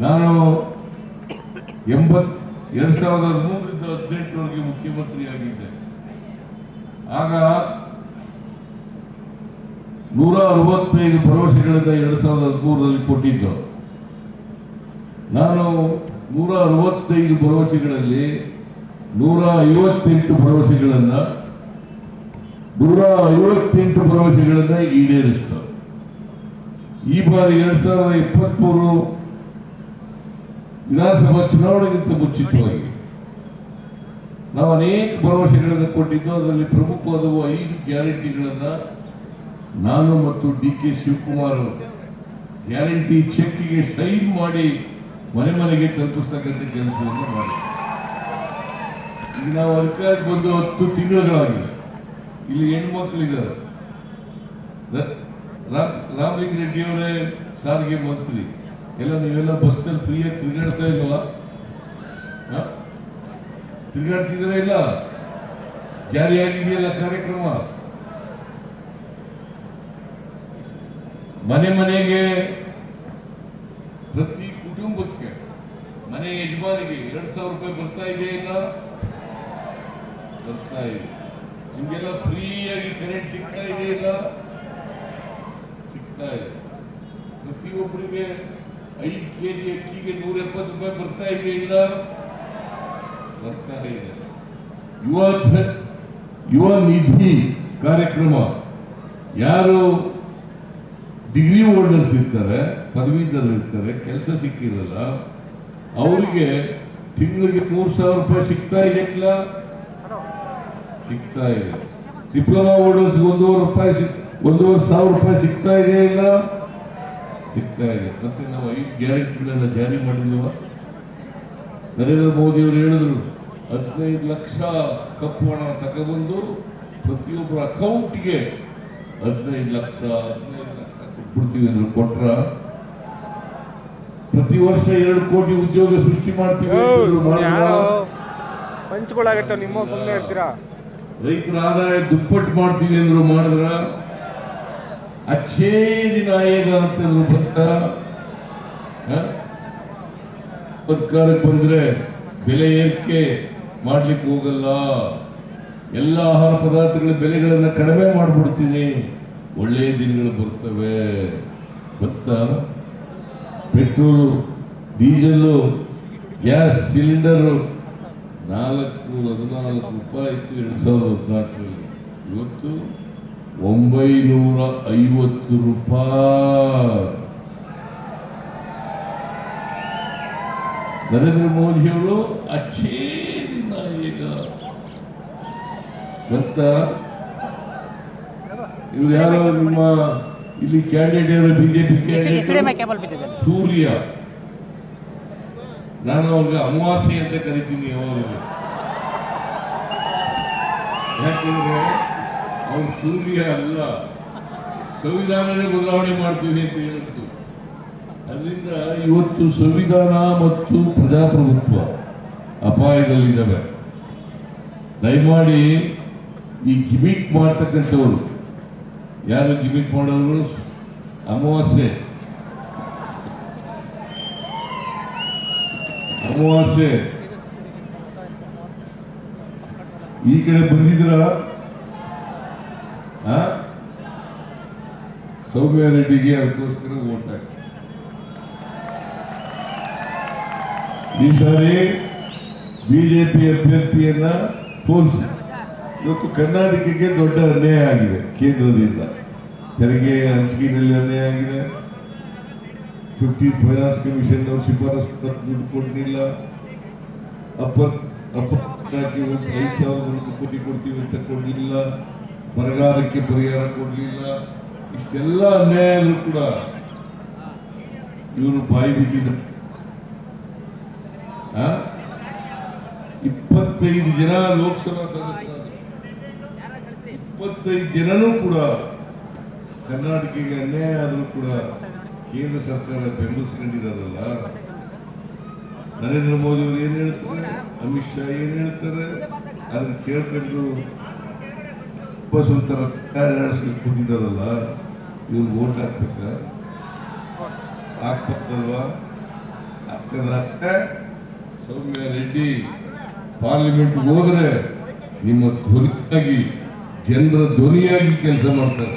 ನಾನು ಎಂಬತ್, ಎರಡ್ ಸಾವಿರದ ಹದಿಮೂರರಿಂದ ಹದಿನೆಂಟರವರೆಗೆ ಮುಖ್ಯಮಂತ್ರಿಯಾಗಿದ್ದೆ. ಆಗ ನೂರ ಅರವತ್ತೈದು ಭರವಸೆಗಳಿಂದ ಎರಡ್ ಸಾವಿರದ ಹದಿಮೂರರಲ್ಲಿ ಕೊಟ್ಟಿದ್ದು. ನಾನು ನೂರ ಅರವತ್ತೈದು ಭರವಸೆಗಳಲ್ಲಿ ನೂರ ಐವತ್ತೆಂಟು ಭರವಸೆಗಳನ್ನ, ನೂರ ಐವತ್ತೆಂಟು ಭರವಸೆಗಳನ್ನ ಈಡೇರಿಸಿತು. ಈ ಬಾರಿ ಎರಡ್ ಸಾವಿರದ ಇಪ್ಪತ್ಮೂರು ವಿಧಾನಸಭಾ ಚುನಾವಣೆಗಿಂತ ಮುಂಚಿತವಾಗಿ. ನಾವು ಅನೇಕ ಭರವಸೆಗಳನ್ನು ಕೊಟ್ಟಿದ್ದು, ಅದರಲ್ಲಿ ಪ್ರಮುಖವಾದವು ಐದು ಗ್ಯಾರಂಟಿಗಳನ್ನು ನಾನು ಮತ್ತು ಡಿ ಕೆ ಶಿವಕುಮಾರ್ ಗ್ಯಾರಂಟಿ ಚೆಕ್ಗೆ ಸೈನ್ ಮಾಡಿ ಮನೆ ಮನೆಗೆ ತಲುಪಿಸ್ತಕ್ಕಂಥ ಕೆಲಸವನ್ನು ಮಾಡಿ ಈಗ ನಾವು ಅಧಿಕಾರಕ್ಕೆ ಬಂದು ಹತ್ತು ತಿಂಗಳಾಗಿ ಇಲ್ಲಿ ಹೆಣ್ಮಕ್ಳಿದ್ದಾರೆ. ರಾಮಲಿಂಗ್ ರೆಡ್ಡಿಯವರೇ ಸಾರಿಗೆ ಮಂತ್ರಿ. ಎಲ್ಲ ನೀವೆಲ್ಲ ಬಸ್ನಲ್ಲಿ ಫ್ರೀಯಾಗಿ ತಿರುಗಾಡ್ತಾ ಇಲ್ವಾ? ತಿರುಗಾಡ್ತಿದ್ದೀರಾ ಇಲ್ಲ? ಜಾರಿಯಾಗಿದೆಯಲ್ಲ ಕಾರ್ಯಕ್ರಮ? ಮನೆ ಮನೆಗೆ, ಪ್ರತಿ ಕುಟುಂಬಕ್ಕೆ, ಮನೆ ಯಜಮಾನಿಗೆ ಎರಡ್ ಸಾವಿರ ರೂಪಾಯಿ ಬರ್ತಾ ಇದೆ ಇಲ್ಲ? ಬರ್ತಾ ಇದೆ. ನಿಮ್ಗೆಲ್ಲ ಫ್ರೀಯಾಗಿ ಕರೆಂಟ್ ಸಿಗ್ತಾ ಇದೆ ಇಲ್ಲ? ಸಿಗ್ತಾ ಇದೆ. ಪ್ರತಿಯೊಬ್ಬರಿಗೆ ಐದು ಕೆ ಜಿ ಅಕ್ಕಿಗೆ ನೂರ ಎಪ್ಪತ್ತು ರೂಪಾಯಿ ಬರ್ತಾ ಇದೆ ಇಲ್ಲ? ಬರ್ತಾ ಇದೆ. ಯುವ ಯುವ ನಿಧಿ ಕಾರ್ಯಕ್ರಮ. ಯಾರು ಡಿಗ್ರಿ ಹೋಲ್ಡರ್ಸ್ ಇರ್ತಾರೆ ಪದವೀಧರರು ಇರ್ತಾರೆ, ಕೆಲಸ ಸಿಕ್ಕಿರಲ್ಲ, ಅವರಿಗೆ ತಿಂಗಳಿಗೆ ಮೂರು ಸಾವಿರ ರೂಪಾಯಿ ಸಿಗ್ತಾ ಇದೆ ಇಲ್ಲ? ಸಿಗ್ತಾ ಇದೆ. ಡಿಪ್ಲೊಮಾ ಹೋಲ್ಡರ್ಸ್ ಒಂದೂವರೆ ರೂಪಾಯಿ ಒಂದೂವರೆ ಸಾವಿರ ರೂಪಾಯಿ ಸಿಗ್ತಾ ಇದೆ ಇಲ್ಲ? ಸಿಗ್ತಾ ಇದೆ ಮತ್ತೆ ನಾವು ಐದು ಗ್ಯಾರಂಟಿಗಳನ್ನು ಜಾರಿ ಮಾಡಿಲ್ವ? ನರೇಂದ್ರ ಮೋದಿ ಅವರು ಹೇಳಿದ್ರು ಹದಿನೈದು ಲಕ್ಷ ಕಪ್ಪು ಹಣ ತಗೊಬಂದು ಪ್ರತಿಯೊಬ್ಬರ ಅಕೌಂಟ್ಗೆ ಹದಿನೈದು ಲಕ್ಷ ಹದಿನೈದು ಲಕ್ಷ ಕೊಟ್ಬಿಡ್ತೀವಿ ಅಂದ್ರೆ ಕೊಟ್ರ? ಪ್ರತಿ ವರ್ಷ ಎರಡು ಕೋಟಿ ಉದ್ಯೋಗ ಸೃಷ್ಟಿ ಮಾಡ್ತೀವಿ ನಿಮ್ಮ ಸುಮ್ಮನೆ ಇರ್ತೀರಾ? ರೈತರ ಆದಾಯ ದುಪ್ಪಟ್ಟು ಮಾಡ್ತೀವಿ ಅಂದ್ರು ಮಾಡಿದ್ರ? ಅಚ್ಚೇ ದಿನ ಈಗ ಅಂತಂದ್ರು ಬಂತ ಅಧಿಕಾರಕ್ಕೆ ಬಂದ್ರೆ ಬೆಲೆ ಏರಿಕೆ ಮಾಡ್ಲಿಕ್ಕೆ ಹೋಗಲ್ಲ. ಎಲ್ಲ ಆಹಾರ ಪದಾರ್ಥಗಳ ಬೆಲೆಗಳನ್ನು ಕಡಿಮೆ ಮಾಡ್ಬಿಡ್ತೀನಿ. ಒಳ್ಳೆಯ ದಿನಗಳು ಬರ್ತವೆ. ಭತ್ತ ಪೆಟ್ರೋಲು, ಡೀಸೆಲ್ಲು, ಗ್ಯಾಸ್ ಸಿಲಿಂಡರು ನಾಲ್ಕು ಹದಿನಾಲ್ಕು ರೂಪಾಯಿ ಇತ್ತು ಎರಡು ಸಾವಿರದ ಹದಿನಾಲ್ಕರಲ್ಲಿ. ಇವತ್ತು ಒಂಬೈನೂರ ಐವತ್ತು ರೂಪಾಯಿ. ನರೇಂದ್ರ ಮೋದಿಯವರು ಅಚ್ಚೇ ದಿನ ಈಗ. ಮತ್ತ ಇವ್ರು ಯಾರು ನಿಮ್ಮ ಇಲ್ಲಿ ಕ್ಯಾಂಡಿಡೇಟ್ ಬಿಜೆಪಿ ಕ್ಯಾಂಡಿಡೇಟ್ ಸೂರ್ಯ. ನಾನು ಅವ್ರಿಗೆ ಅಮಾವಾಸ್ಯೆ ಅಂತ ಕರಿತೀನಿ ಯಾವಾಗಲೂ. ಯಾಕೆಂದ್ರೆ ಅವ್ರು ಸೂರ್ಯ ಅಲ್ಲ. ಸಂವಿಧಾನನೇ ಬದಲಾವಣೆ ಮಾಡ್ತೀವಿ ಅಂತ ಹೇಳಿದ್ದು ಅದರಿಂದ ಇವತ್ತು ಸಂವಿಧಾನ ಮತ್ತು ಪ್ರಜಾಪ್ರಭುತ್ವ ಅಪಾಯದಲ್ಲಿದ್ದಾವೆ. ದಯಮಾಡಿ ಈ ಗಿಮಿಕ್ ಮಾಡ್ತಕ್ಕಂಥವ್ರು. ಯಾರು ಗಿಮಿಕ್ ಮಾಡೋರು? ಅಮಾವಾಸ್ಯೆ. ಅಮಾವಾಸ್ಯೆ. ಈ ಕಡೆ ಬಂದಿದ್ರ ಸೌಮ್ಯ ರೆಡ್ಡಿಗೆ ಅದಕ್ಕೋಸ್ಕರ ಓಟ್ ಹಾಕಿ. ಈ ಸಾರಿ ಬಿಜೆಪಿ ಅಭ್ಯರ್ಥಿಯನ್ನ ಸೋಲಿಸಿ ಇವತ್ತು ಕರ್ನಾಟಕಕ್ಕೆ ದೊಡ್ಡ ಅನ್ಯಾಯ ಆಗಿದೆ ಕೇಂದ್ರದಿಂದ. ತೆರಿಗೆ ಹಂಚಿಕೆಯಲ್ಲಿ ಅನ್ಯಾಯ ಆಗಿದೆ. ಫಿಫ್ಟಿ ಫೈನಾನ್ಸ್ ಕಮಿಷನ್ ಅವರು ಶಿಫಾರಸು ದುಡ್ಡು ಕೊಡಲಿಲ್ಲ. ಅಪ್ಪರ್ ಅಪ್ಪರ್ ಐದು ಸಾವಿರ ಕೋಟಿ ಕೊಡ್ತೀವಿ ಅಂತ ಕೊಡಲಿಲ್ಲ. ಬರಗಾಲಕ್ಕೆ ಪರಿಹಾರ ಕೊಡಲಿಲ್ಲ. ಇಷ್ಟೆಲ್ಲ ಅನ್ಯಾಯ ಕೂಡ ಇವರು ಬಾಯಿ ಬಿಟ್ಟಿದ್ರು? ಇಪ್ಪತ್ತೈದು ಜನ ಲೋಕಸಭಾ ಸದಸ್ಯರು ಇಪ್ಪತ್ತೈದು ಜನನೂ ಕೂಡ ಕರ್ನಾಟಕಕ್ಕೆ ಅನ್ಯಾಯ ಆದರೂ ಕೂಡ ಕೇಂದ್ರ ಸರ್ಕಾರ ಬೆಂಬಲಿಸಿಕೊಂಡಿರೋದಲ್ಲ? ನರೇಂದ್ರ ಮೋದಿ ಅವರು ಏನ್ ಹೇಳ್ತಾರೆ? ಅಮಿತ್ ಶಾ ಏನ್ ಹೇಳ್ತಾರೆ? ಅದನ್ನ ಕೇಳ್ಕೊಂಡು ಬಸ್ ಒಂಥರ ನಡೆಸಲಿಕ್ಕೆ ಕೂತಿದ್ದಾರಲ್ಲ? ಇವ್ರು ಓಟ್ ಹಾಕ್ಬೇಕಾ ಹಾಕ್ಬೇಕಲ್ವಾ ಯಾಕಂದ್ರೆ ಸೌಮ್ಯ ರೆಡ್ಡಿ ಪಾರ್ಲಿಮೆಂಟ್ ಹೋದ್ರೆ ನಿಮ್ಮ ಧ್ವನಿಯಾಗಿ, ಜನರ ಧ್ವನಿಯಾಗಿ ಕೆಲಸ ಮಾಡ್ತಾರೆ.